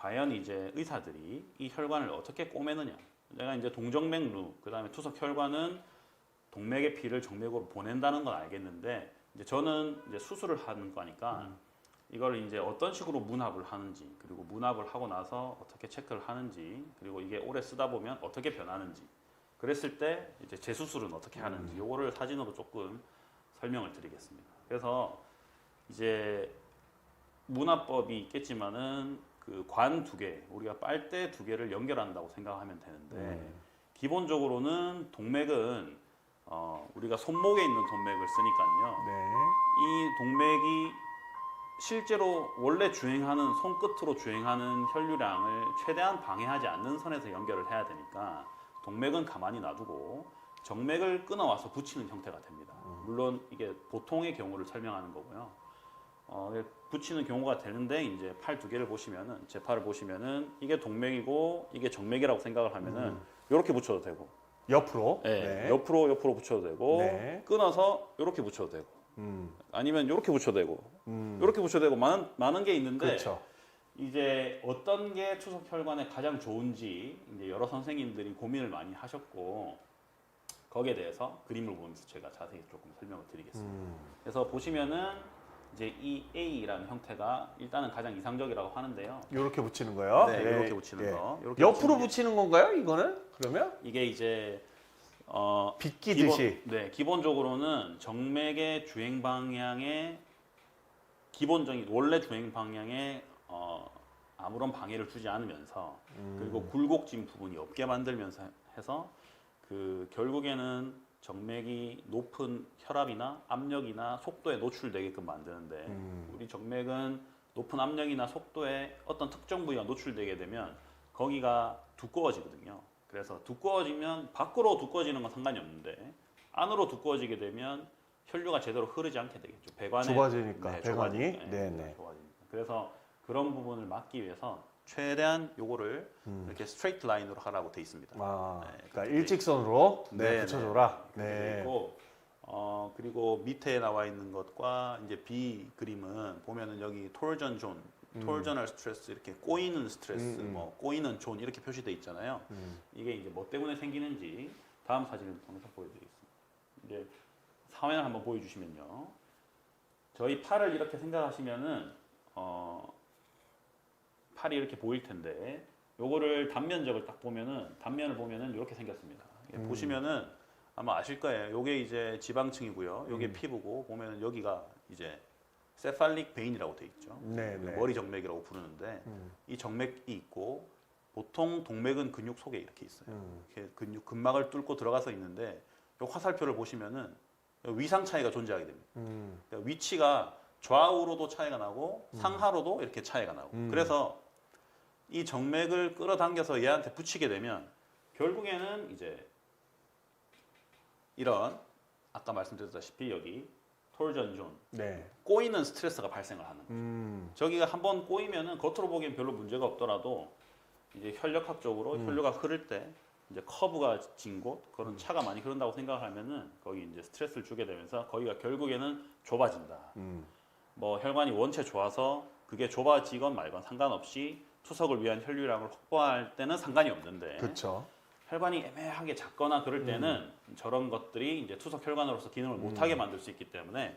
과연 이제 의사들이 이 혈관을 어떻게 꼬매느냐. 내가 이제 동정맥루, 그 다음에 투석 혈관은 동맥의 피를 정맥으로 보낸다는 건 알겠는데 이제 저는 이제 수술을 하는 거니까 이걸 이제 어떤 식으로 문합을 하는지 그리고 문합을 하고 나서 어떻게 체크를 하는지 그리고 이게 오래 쓰다 보면 어떻게 변하는지 그랬을 때 이제 재수술은 어떻게 하는지 요거를 사진으로 조금 설명을 드리겠습니다. 그래서 이제 문화법이 있겠지만은 그 관 두 개, 우리가 빨대 두 개를 연결한다고 생각하면 되는데 음. 기본적으로는 동맥은 어, 우리가 손목에 있는 동맥을 쓰니까요. 네. 이 동맥이 실제로 원래 주행하는 손끝으로 주행하는 혈류량을 최대한 방해하지 않는 선에서 연결을 해야 되니까 동맥은 가만히 놔두고 정맥을 끊어와서 붙이는 형태가 됩니다. 물론 이게 보통의 경우를 설명하는 거고요. 어, 붙이는 경우가 되는데 이제 팔 두 개를 보시면은 제 팔을 보시면은 이게 동맥이고 이게 정맥이라고 생각을 하면은 이렇게 붙여도 되고, 옆으로. 예, 네. 옆으로 옆으로 붙여도 되고, 네. 끊어서 이렇게 붙여도 되고, 음. 아니면 이렇게 붙여도 되고, 음. 이렇게 붙여도 되고 많은 많은 게 있는데 그렇죠. 이제 어떤 게 투석 혈관에 가장 좋은지 이제 여러 선생님들이 고민을 많이 하셨고 거기에 대해서 그림을 보면서 제가 자세히 조금 설명을 드리겠습니다. 음. 그래서 보시면은 이제 이 A라는 형태가 일단은 가장 이상적이라고 하는데요. 이렇게 붙이는 거요. 네, 이렇게 붙이는 예. 거. 이렇게 옆으로 붙이는 게- 붙이는 건가요? 이거는? 그러면 이게 이제 어 빗기듯이. 기본, 네, 기본적으로는 정맥의 주행 방향에 기본적인 원래 주행 방향에 어, 아무런 방해를 주지 않으면서 음. 그리고 굴곡진 부분이 없게 만들면서 해서 그 결국에는 정맥이 높은 혈압이나 압력이나 속도에 노출되게끔 만드는데 음. 우리 정맥은 높은 압력이나 속도에 어떤 특정 부위가 노출되게 되면 거기가 두꺼워지거든요. 그래서 두꺼워지면 밖으로 두꺼워지는 건 상관이 없는데 안으로 두꺼워지게 되면 혈류가 제대로 흐르지 않게 되겠죠. 배관에 좁아지니까, 배관이. 좁아지니까. 네, 네. 좁아지니까. 그래서 그런 부분을 막기 위해서 최대한 요거를 음. 이렇게 스트레이트 라인으로 하라고 돼 있습니다. 아, 네, 그러니까 그렇게 일직선으로 네, 네, 붙여줘라. 네. 네. 그리고 어 그리고 밑에 나와 있는 것과 이제 B 그림은 보면은 여기 톨전 존, 톨전al 스트레스 이렇게 꼬이는 스트레스, 음, 음. 뭐 꼬이는 존 이렇게 표시돼 있잖아요. 음. 이게 이제 뭐 때문에 생기는지 다음 사진을 통해서 보여드리겠습니다. 이제 화면을 한번 보여주시면요. 저희 팔을 이렇게 생각하시면은 어, 팔이 이렇게 보일 텐데 요거를 단면적을 딱 보면은 단면을 보면은 이렇게 생겼습니다. 이게 음. 보시면은 아마 아실 거예요. 요게 이제 지방층이고요. 요게 음. 피부고 보면은 여기가 이제 세팔릭 베인이라고 돼 있죠. 네, 네. 머리 정맥이라고 부르는데 음. 이 정맥이 있고 보통 동맥은 근육 속에 이렇게 있어요. 음. 이렇게 근육 근막을 뚫고 들어가서 있는데 이 화살표를 보시면은 위상 차이가 존재하게 됩니다. 음. 그러니까 위치가 좌우로도 차이가 나고 상하로도 이렇게 차이가 나고 음. 그래서 이 정맥을 끌어당겨서 얘한테 붙이게 되면 결국에는 이제 이런 아까 말씀드렸다시피 여기 톨전존 네. 꼬이는 스트레스가 발생을 하는 거예요. 음. 저기가 한번 꼬이면은 겉으로 보기엔 별로 문제가 없더라도 이제 혈력학적으로 음. 혈류가 흐를 때 이제 커브가 진 곳 그런 차가 많이 흐른다고 생각하면은 거기 이제 스트레스를 주게 되면서 거기가 결국에는 좁아진다. 음. 뭐 혈관이 원체 좋아서 그게 좁아지건 말건 상관없이 투석을 위한 혈류량을 확보할 때는 상관이 없는데 그렇죠. 혈관이 애매하게 작거나 그럴 때는 저런 것들이 이제 투석 혈관으로서 기능을 못하게 만들 수 있기 때문에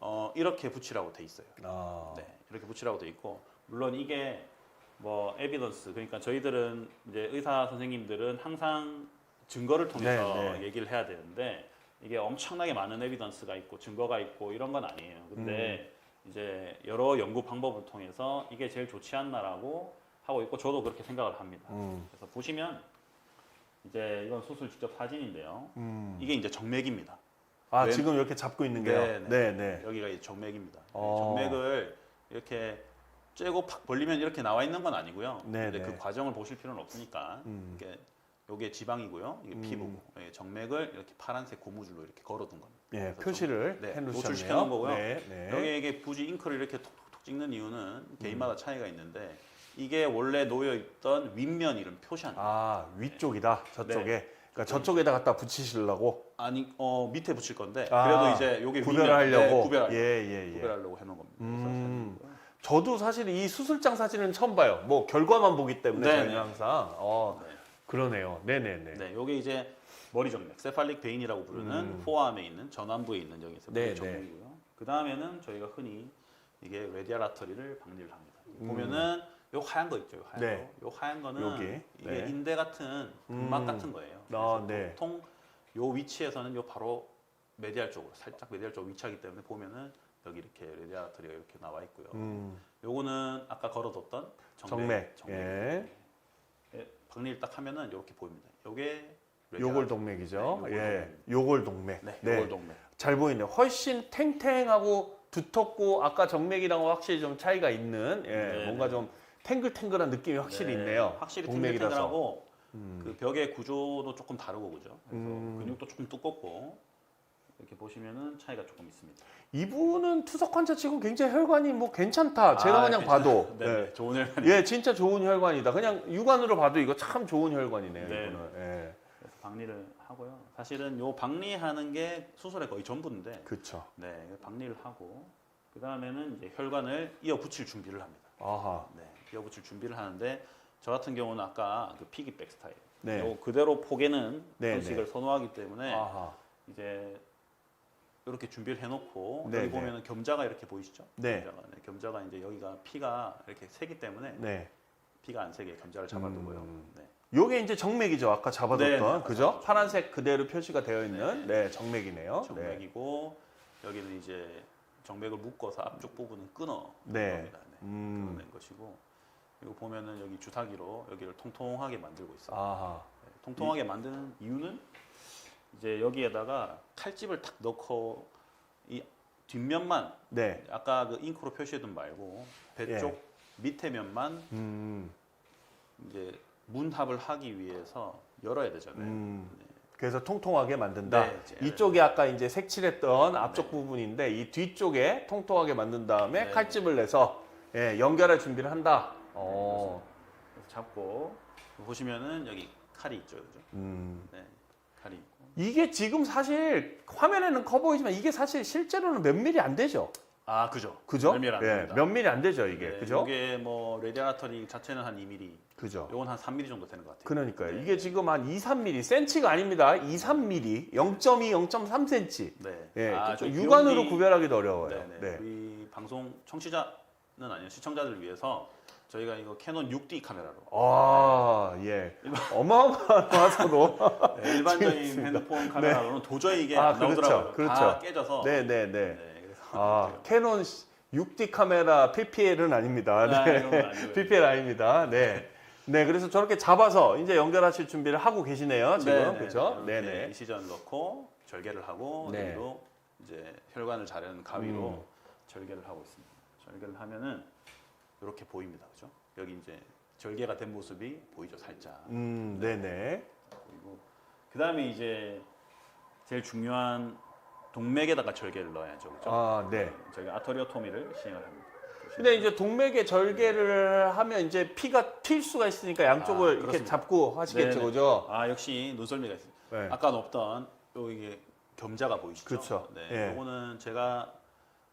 어, 이렇게 붙이라고 돼 있어요. 아. 네, 이렇게 붙이라고 돼 있고 물론 이게 뭐 에비던스 그러니까 저희들은 이제 의사 선생님들은 항상 증거를 통해서 네, 네. 얘기를 해야 되는데 이게 엄청나게 많은 에비던스가 있고 증거가 있고 이런 건 아니에요. 근데 음. 이제 여러 연구 방법을 통해서 이게 제일 좋지 않나라고 하고 있고 저도 그렇게 생각을 합니다. 음. 그래서 보시면 이제 이건 수술 직접 사진인데요. 음. 이게 이제 정맥입니다. 아, 왼- 지금 이렇게 잡고 있는 게요. 네, 네, 네. 여기가 이제 정맥입니다. 어. 정맥을 이렇게 쬐고 팍 벌리면 이렇게 나와 있는 건 아니고요. 네, 근데 네. 그 과정을 보실 필요는 없으니까 음. 이게 요게 지방이고요. 이게 음. 피부고 예, 정맥을 이렇게 파란색 고무줄로 이렇게 걸어둔 겁니다. 예, 그래서 표시를 네, 해 놓으셨네요. 노출시켜 놓은 거고요. 네, 네. 여기에 이게 굳이 잉크를 이렇게 톡톡톡 찍는 이유는 음. 개인마다 차이가 있는데 이게 원래 놓여 있던 윗면 이름 표시한 아, 위쪽이다. 저쪽에. 네. 그러니까 저쪽에다 갖다 붙이시려고 아니 어 밑에 붙일 건데 아, 그래도 이제 요게 구별하려고. 네, 구별하려고 예, 예, 예. 구별하려고 해놓은 겁니다. 음. 그래서 저도 사실 이 수술장 사진은 처음 봐요. 뭐 결과만 보기 때문에 네네. 저희는 항상 어 네. 그러네요. 네네네. 네, 요게 이제 머리 정맥, 세팔릭 베인이라고 부르는 음. 포아암에 있는 전완부에 있는 여기서 네, 머리 정맥이고요. 그 다음에는 저희가 흔히 이게 레디알 아터리를 박리를 합니다. 음. 보면은 요 하얀 거 있죠, 요 하얀 네. 거. 요 하얀 거는 여기. 이게 네. 인대 같은 근막 음. 같은 거예요. 아, 그래서 네. 보통 요 위치에서는 요 바로 메디알 쪽으로 살짝 메디알 쪽 위치하기 때문에 보면은 여기 이렇게 레디알 아터리가 이렇게 나와 있고요. 음, 요거는 아까 걸어뒀던 정맥. 정맥. 정맥. 예. 예, 박리를 딱 하면은 이렇게 보입니다. 요게 요골. 동맥이죠. 네, 요골 예. 동맥. 요골 동맥. 네, 네. 요골 동맥. 잘 보이네요. 훨씬 탱탱하고 두텁고 아까 정맥이랑 확실히 좀 차이가 있는 예, 네, 뭔가 네. 좀 탱글탱글한 느낌이 확실히 네, 있네요. 확실히 동맥이라서. 탱글탱글하고 음. 그 벽의 구조도 조금 다르고 그죠. 그래서 음. 근육도 조금 두껍고 이렇게 보시면은 차이가 조금 있습니다. 이분은 투석 환자치고 굉장히 혈관이 뭐 괜찮다. 제가 아, 그냥 괜찮아요. 봐도 네, 예. 네, 좋은 혈관. 예, 진짜 좋은 혈관이다. 그냥 육안으로 봐도 이거 참 좋은 혈관이네요. 네. 이거는. 예. 그래서 박리를 하고요. 사실은 요 박리하는 게 수술의 거의 전부인데, 그렇죠. 네, 박리를 하고 그 다음에는 이제 혈관을 이어 붙일 준비를 합니다. 아하. 네, 이어 붙일 준비를 하는데 저 같은 경우는 아까 그 피기백 스타일, 네. 요 그대로 포개는 네, 방식을 선호하기 때문에 아하. 이제 이렇게 준비를 해놓고 네, 여기 네. 보면은 겸자가 이렇게 보이시죠? 네. 겸자가, 네, 겸자가 이제 여기가 피가 이렇게 새기 때문에 네. 피가 안 새게 겸자를 잡아두고요. 음. 네. 요게 이제 정맥이죠. 아까 잡아뒀던 네, 네, 아까 그죠? 잡아뒀죠. 파란색 그대로 표시가 되어 있는 네, 정맥이네요. 네. 정맥이고 여기는 이제 정맥을 묶어서 앞쪽 부분은 끊어 네. 겁니다. 네. 음. 끊어낸 것이고 이거 보면은 여기 주사기로 여기를 통통하게 만들고 있어요. 아하. 네, 통통하게 만드는 이유는 이제 여기에다가 칼집을 탁 넣고 이 뒷면만 네. 아까 그 잉크로 표시해둔 말고 배 예. 쪽 밑에 면만 음. 이제 문합을 하기 위해서 열어야 되잖아요. 음. 네. 그래서 통통하게 만든다. 네, 이제 이쪽이 아까 이제 색칠했던 앞쪽 네. 부분인데 이 뒤쪽에 통통하게 만든 다음에 네. 칼집을 내서 예, 연결할 준비를 한다. 어. 그래서 잡고 보시면은 여기 칼이 있죠, 그죠? 음. 네, 칼이. 이게 지금 사실 화면에는 커 보이지만 이게 사실 실제로는 몇 미리 안 되죠. 아, 그죠? 그죠? 몇 미리 안 예, 됩니다. 몇 미리 안 되죠, 이게. 네, 그죠? 이게 뭐 레디아터리 자체는 한 2mm, 그죠. 요건 한 3mm 정도 되는 것 같아요. 그러니까요. 네. 이게 지금 한 2, 3mm, 센치가 아닙니다. 2, 3mm, 0.2, 0.3cm. 네. 예, 아, 좀저 육안으로 구별하기도 어려워요. 네네. 네. 우리 방송 청취자는 아니요 시청자들을 위해서 저희가 이거 캐논 6D 카메라로 아, 예. 어마어마하서도. 네, 일반적인 재밌습니다. 핸드폰 카메라로는 도저히 이게 아, 안 그렇죠. 나오더라고요. 그렇죠. 다 깨져서. 네, 네, 네. 네, 그래서 아, 캐논 6D 카메라 PPL은 아닙니다. 아, 네. 이런 건 아니고요. PPL 아닙니다. 네. 네, 그래서 저렇게 잡아서 이제 연결하실 준비를 하고 계시네요, 지금. 네네. 그렇죠? 네, 네. 이시전 넣고 절개를 하고 네. 여기로 이제 혈관을 자르는 가위로 음. 절개를 하고 있습니다. 절개를 하면은 이렇게 보입니다, 그죠? 여기 이제 절개가 된 모습이 보이죠, 살짝. 음, 네, 네. 그리고 그 다음에 이제 제일 중요한 동맥에다가 절개를 넣어야죠, 그죠? 아, 네. 저희가 아터리오토미를 시행을 합니다. 근데 이제 동맥에 절개를 하면 이제 피가 튈 수가 있으니까 양쪽을 아, 이렇게 그렇습니다. 잡고 하시겠죠, 네네. 그죠? 아 역시 눈썰미가 있어요. 네. 아까 없던 요 이게 겸자가 보이시죠? 그렇죠. 네. 예. 요거는 제가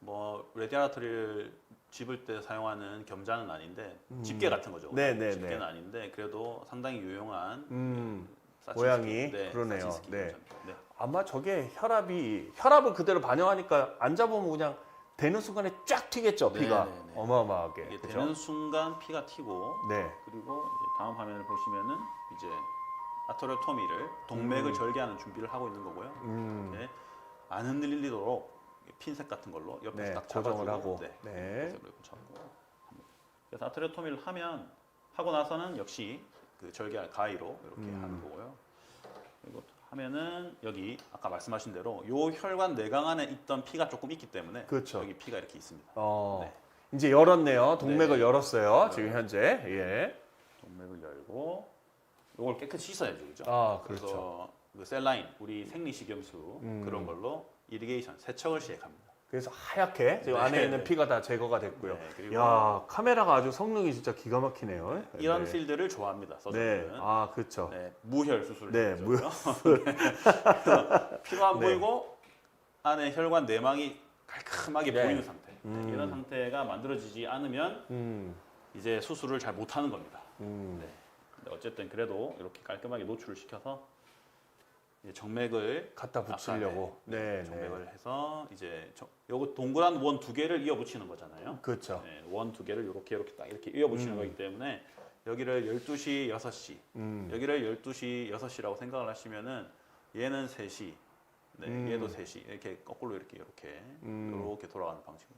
뭐 레디아터리를 집을 때 사용하는 겸자는 아닌데 집게 같은 거죠. 음. 네, 네, 집게는 네. 아닌데 그래도 상당히 유용한 음, 사친스키. 모양이 그러네요. 사친스키 네. 네. 아마 저게 혈압이 혈압을 그대로 반영하니까 안 잡으면 그냥 되는 순간에 쫙 튀겠죠, 네, 피가 네, 네. 어마어마하게. 이게 그죠? 되는 순간 피가 튀고 네. 그리고 이제 다음 화면을 보시면은 이제 아토리오토미를 동맥을 절개하는 준비를 하고 있는 거고요. 음. 네. 안 흔들리도록 핀셋 같은 걸로 옆에서 네, 딱 고정을 잡아주고, 하고. 네. 네. 그래서 합니다. 그래서 아트레토미를 하면 하고 나서는 역시 그 절개할 가위로 이렇게 음. 하는 거고요. 그리고 하면은 여기 아까 말씀하신 대로 요 혈관 내강 안에 있던 피가 조금 있기 때문에 그렇죠. 여기 피가 이렇게 있습니다. 어. 네. 이제 열었네요. 동맥을 네. 열었어요. 네. 지금 현재. 예. 동맥을 열고 요걸 깨끗이 씻어야죠, 그죠? 아, 그래서 그렇죠. 그 셀라인, 우리 생리식염수 음. 그런 걸로 이리게이션 세척을 시작합니다. 그래서 하얗게 지금 네. 안에 있는 피가 다 제거가 됐고요. 네, 그리고 야, 카메라가 아주 성능이 진짜 기가 막히네요. 이런 네. 필드를 좋아합니다. 네. 서전들은. 아, 그렇죠. 네, 무혈 수술. 네, 무혈. 피가 안 네. 보이고 안에 혈관 내막이 깔끔하게 네. 보이는 상태. 음. 이런 상태가 만들어지지 않으면 음. 이제 수술을 잘 못하는 겁니다. 음. 네. 근데 어쨌든 그래도 이렇게 깔끔하게 노출을 시켜서 정맥을 갖다 붙이려고. 네, 네. 정맥을 해서 이제 저, 요거 동그란 원 두 개를 이어 붙이는 거잖아요. 그렇죠. 네, 원두 개를 이렇게 이렇게 딱 이렇게 이어 붙이는 음. 거기 때문에 여기를 12시, 6시, 음. 여기를 12시, 6시라고 생각을 하시면은 얘는 3시, 네, 음. 얘도 3시 이렇게 거꾸로 이렇게 이렇게 음. 이렇게 돌아가는 방식.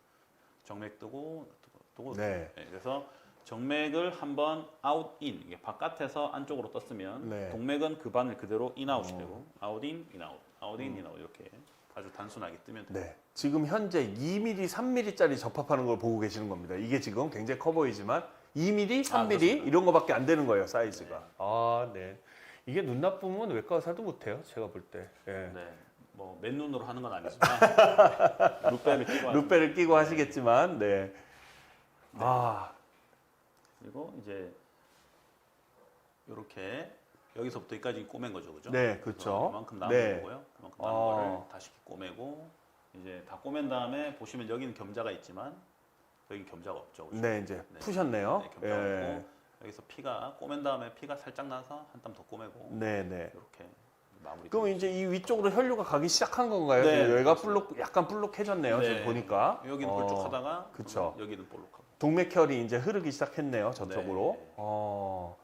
정맥 뜨고 뜨고 뜨고. 네. 네, 그래서 정맥을 한번 아웃 인 이게 바깥에서 안쪽으로 떴으면 네. 동맥은 그 반을 그대로 인아웃이 어. 되고 아웃 인 인아웃 아웃 인 인아웃 이렇게 아주 단순하게 뜨면 돼요. 네. 지금 현재 2mm, 3mm짜리 접합하는 걸 보고 계시는 겁니다. 이게 지금 굉장히 커 보이지만 2mm, 3mm 아. 이런 거밖에 안 되는 거예요, 사이즈가. 아, 네. 이게 눈 나쁘면 외과 의사도 못 해요. 제가 볼 때. 예. 네. 뭐 맨눈으로 하는 건 아니지만 룩배를 끼고 하는 루페를 끼고 하시겠지만 네. 아, 그리고 이제 이렇게 여기서부터 여기까지 꼬맨 거죠, 그죠? 네, 그렇죠. 이만큼 남은 네. 거고요. 그만큼 남은 아. 거를 다시 꼬매고 이제 다 꼬맨 다음에 보시면 여기는 겸자가 있지만 여기 겸자가 없죠. 그죠? 네, 이제 네. 푸셨네요. 네, 겸자가 예. 없고 여기서 피가 꼬맨 다음에 피가 살짝 나서 한 땀 더 꼬매고 네, 네. 이렇게 마무리. 그럼 이제 이 위쪽으로 혈류가 가기 시작한 건가요? 네, 여기가. 불룩 약간 불룩해졌네요. 네. 지금 보니까. 여기는 어, 홀쭉하다가 그쵸. 여기는 볼록하고. 동맥혈이 이제 흐르기 시작했네요. 저쪽으로. 네. 어.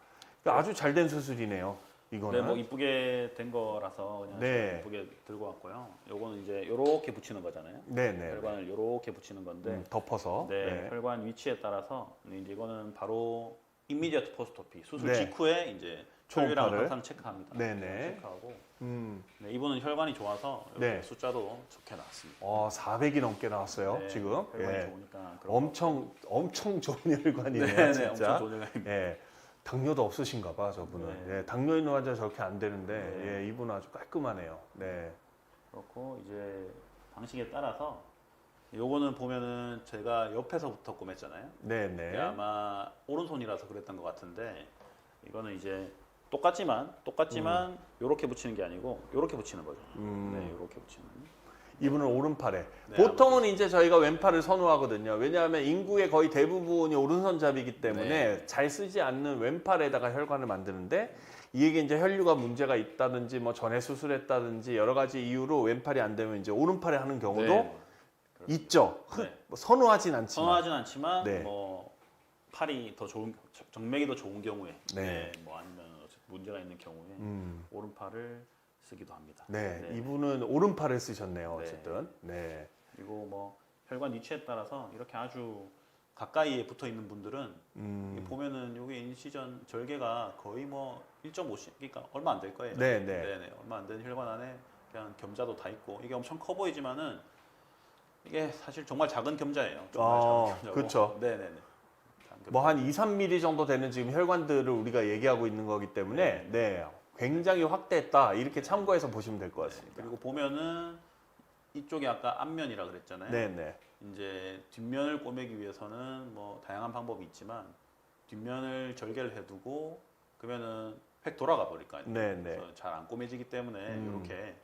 그러니까 아주 잘 된 수술이네요. 이거는. 네, 뭐 이쁘게 된 거라서 그냥 네. 이쁘게 들고 왔고요. 요거는 이제 요렇게 붙이는 거잖아요. 네, 네. 혈관을 요렇게 붙이는 건데 음, 덮어서. 네, 네. 혈관 위치에 따라서 이제 이거는 바로 이미디어트 포스토피 수술 네. 직후에 이제. 혈류량을 항상 체크합니다. 네네. 체크하고 음. 네, 이분은 혈관이 좋아서 이렇게 네. 숫자도 좋게 나왔습니다. 어, 400이 넘게 나왔어요. 네, 지금. 혈관이 예. 좋으니까 그런 엄청 엄청 좋은 혈관이네요, 네, 네, 진짜. 엄청 좋은 혈관입니다. 예. 당뇨도 없으신가 봐, 저분은. 네. 예, 당뇨 있는 환자 저렇게 안 되는데 네. 예, 이분은 아주 깔끔하네요. 네. 그렇고 이제 방식에 따라서 요거는 보면은 제가 옆에서부터 꼬맸잖아요. 네, 이게 네. 아마 오른손이라서 그랬던 것 같은데 이거는 이제 똑같지만 똑같지만 요렇게 붙이는 게 아니고 요렇게 붙이는 거죠. 음. 네, 요렇게 붙이는. 이분은 오른팔에. 네, 보통은 이제 저희가 왼팔을 선호하거든요. 왜냐하면 인구의 거의 대부분이 오른손잡이기 때문에 네. 잘 쓰지 않는 왼팔에다가 혈관을 만드는데 이게 이제 혈류가 문제가 있다든지 뭐 전에 수술했다든지 여러 가지 이유로 왼팔이 안 되면 이제 오른팔에 하는 경우도 네. 있죠. 흑- 네. 뭐 선호하진 않지만. 선호하진 않지만 네. 뭐 팔이 더 좋은 정맥이 더 좋은 경우에 네. 네, 뭐 아니면 문제가 있는 경우에 음. 오른팔을 쓰기도 합니다. 네, 네. 이분은 오른팔을 쓰셨네요. 네. 어쨌든. 네. 그리고 뭐 혈관 위치에 따라서 이렇게 아주 가까이에 붙어 있는 분들은 음. 보면은 여기 인시전 절개가 거의 뭐 1.5씩 그러니까 얼마 안 될 거예요. 네, 네. 네네 얼마 안 되는 혈관 안에 그냥 겸자도 다 있고 이게 엄청 커 보이지만은 이게 사실 정말 작은 겸자예요. 정말 아, 작은 겸자고. 그쵸. 네네네. 뭐. 한 2, 3mm 정도 되는 지금 혈관들을 우리가 얘기하고 있는 거기 때문에 네. 굉장히 확대했다. 이렇게 참고해서 보시면 될것 네, 같습니다. 그리고 보면은 이쪽이 아까 앞면이라 그랬잖아요. 네, 네. 이제 뒷면을 꼬매기 위해서는 뭐 다양한 방법이 있지만 뒷면을 절개를 해두고 그러면은 획 돌아가 버릴까요? 네, 네. 그래서 잘 안 꼬매지기 때문에 음. 이렇게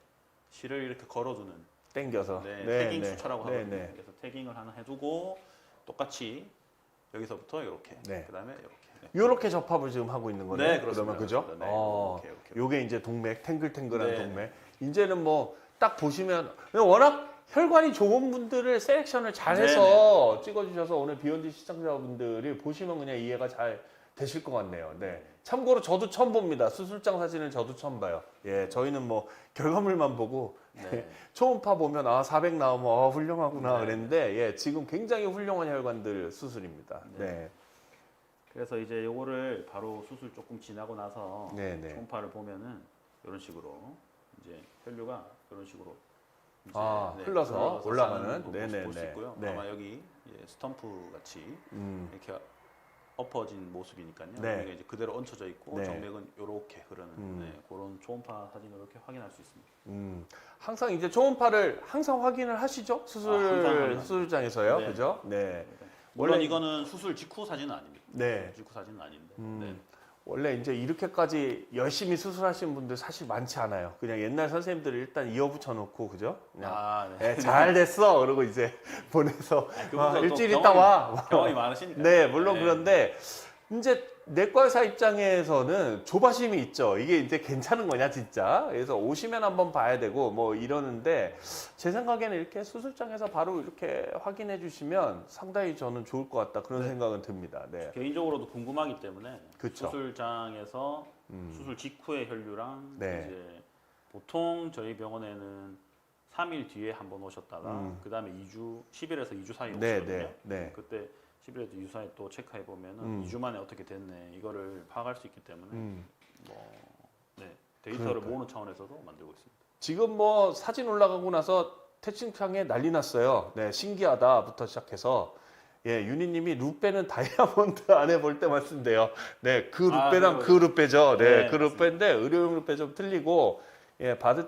실을 이렇게 걸어두는 땡겨서. 네, 네, 태깅 네. 수차라고 네, 하거든요. 네. 그래서 태깅을 하나 해두고 똑같이 여기서부터 이렇게 네. 그다음에 이렇게 네. 이렇게 접합을 지금 하고 있는 거네요. 네, 그렇습니다. 그러면 그죠? 네, 어, 이렇게, 이렇게. 요게 이제 동맥, 탱글탱글한 네. 동맥. 이제는 뭐 딱 보시면 워낙 혈관이 좋은 분들을 셀렉션을 잘해서 찍어주셔서 오늘 비욘드 시청자분들이 보시면 그냥 이해가 잘 되실 것 같네요. 네. 참고로 저도 처음 봅니다. 수술장 사진을 저도 처음 봐요. 예, 저희는 뭐 결과물만 보고 네. 초음파 보면 아 400 나오면 아 훌륭하구나 네. 그랬는데 예, 지금 굉장히 훌륭한 혈관들 수술입니다. 네. 네. 그래서 이제 요거를 바로 수술 조금 지나고 나서 네, 네. 초음파를 보면은 이런 식으로 이제 혈류가 이런 식으로 이제 아, 네, 흘러서 올라가는? 네네네. 볼수 있고요. 네. 아마 여기 이제 스탬프 같이 음. 이렇게 엎어진 모습이니까요. 네. 여기가 이제 그대로 얹혀져 있고 네. 정맥은 이렇게 흐르는 음. 네, 그런 초음파 사진을 이렇게 확인할 수 있습니다. 음, 항상 이제 초음파를 항상 확인을 하시죠? 수술 아, 항상 확인합니다. 수술장에서요, 네. 그죠? 네, 물론 원래- 이거는 수술 직후 사진은 아닙니다. 네. 직후 사진은 아닌데. 음. 네. 원래 이제 이렇게까지 열심히 수술하신 분들 사실 많지 않아요. 그냥 옛날 선생님들이 일단 이어붙여 놓고 그죠? 그냥 아, 네. 예, 잘 됐어. 그러고 이제 보내서 아, 또 일주일 있다 와. 경험이 많으시니까. 네, 물론 그런데 이제 내과 의사 입장에서는 조바심이 있죠. 이게 이제 괜찮은 거냐 진짜. 그래서 오시면 한번 봐야 되고 뭐 이러는데 제 생각에는 이렇게 수술장에서 바로 이렇게 확인해 주시면 상당히 저는 좋을 것 같다 그런 네. 생각은 듭니다. 네. 개인적으로도 궁금하기 때문에 그쵸. 수술장에서 음. 수술 직후의 혈류랑 네. 이제 보통 저희 병원에는 3일 뒤에 한번 오셨다가 음. 그다음에 2주 10일에서 2주 사이에 네, 오시거든요. 네, 네. 그때 10일에서 2주 사이에 또 체크해 보면은 음. 2주 만에 어떻게 됐네 이거를 파악할 수 있기 때문에 음. 뭐 네, 데이터를 그러니까요. 모으는 차원에서도 만들고 있습니다. 지금 뭐 사진 올라가고 나서 채팅창에 난리 났어요. 네, 신기하다부터 시작해서 예, 유니님이 루페는 다이아몬드 안에 볼 때만 쓴대요. 네, 그 아, 루페랑 네, 그 루페죠. 네, 네, 그 루페인데 의료용 루페 좀 틀리고 예, 받을